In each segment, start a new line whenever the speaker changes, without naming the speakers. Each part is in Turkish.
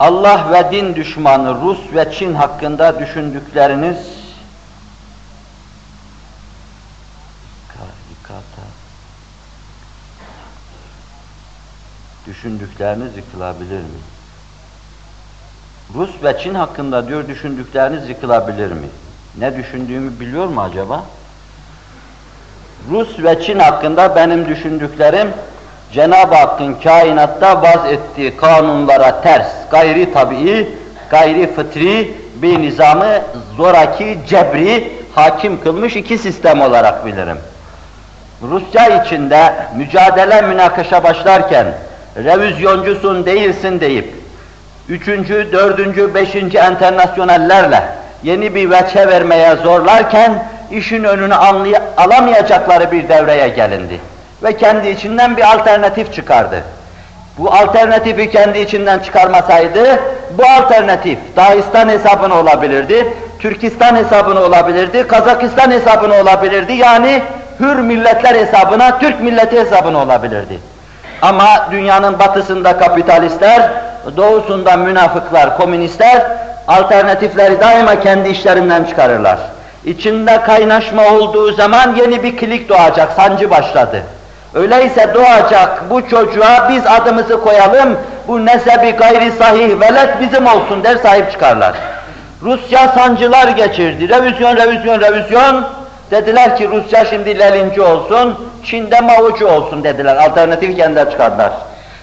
Allah ve din düşmanı Rus ve Çin hakkında düşündükleriniz. Düşündükleriniz yıkılabilir mi? Rus ve Çin hakkında diyor düşündükleriniz yıkılabilir mi? Ne düşündüğümü biliyor mu acaba? Rus ve Çin hakkında benim düşündüklerim Cenab-ı Hakk'ın kainatta vaz ettiği kanunlara ters, gayri tabii, gayri fıtri bir nizamı zoraki, cebri hakim kılmış iki sistem olarak bilirim. Rusya içinde mücadele münakaşa başlarken revizyoncusun değilsin deyip üçüncü, dördüncü, beşinci enternasyonellerle yeni bir veçe vermeye zorlarken işin önünü anlay- alamayacakları bir devreye gelindi. Ve kendi içinden bir alternatif çıkardı. Bu alternatifi kendi içinden çıkarmasaydı, bu alternatif Dağistan hesabına olabilirdi, Türkistan hesabına olabilirdi, Kazakistan hesabına olabilirdi. Yani hür milletler hesabına, Türk milleti hesabına olabilirdi. Ama dünyanın batısında kapitalistler, doğusunda münafıklar, komünistler alternatifleri daima kendi işlerinden çıkarırlar. İçinde kaynaşma olduğu zaman yeni bir klik doğacak, sancı başladı. Öyleyse doğacak bu çocuğa biz adımızı koyalım, bu nesebi gayri sahih velet bizim olsun der sahip çıkarlar. Rusya sancılar geçirdi, revizyon, revizyon, revizyon. Dediler ki Rusya şimdi Leninci olsun, Çin'de Mao'cu olsun dediler, alternatif kendiler çıkardılar.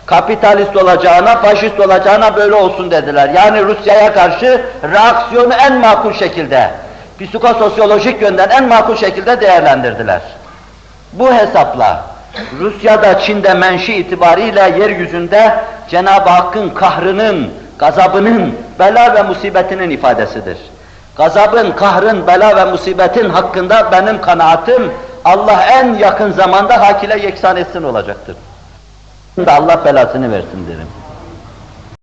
Kapitalist olacağına, faşist olacağına böyle olsun dediler. Yani Rusya'ya karşı reaksiyonu en makul şekilde, psikososyolojik yönden en makul şekilde değerlendirdiler. Bu hesapla Rusya'da Çin'de menşi itibariyle yeryüzünde Cenab-ı Hakk'ın kahrının, gazabının, bela ve musibetinin ifadesidir. Gazabın, kahrın, bela ve musibetin hakkında benim kanaatim Allah en yakın zamanda hak ile yeksan etsin olacaktır. Allah belasını versin derim.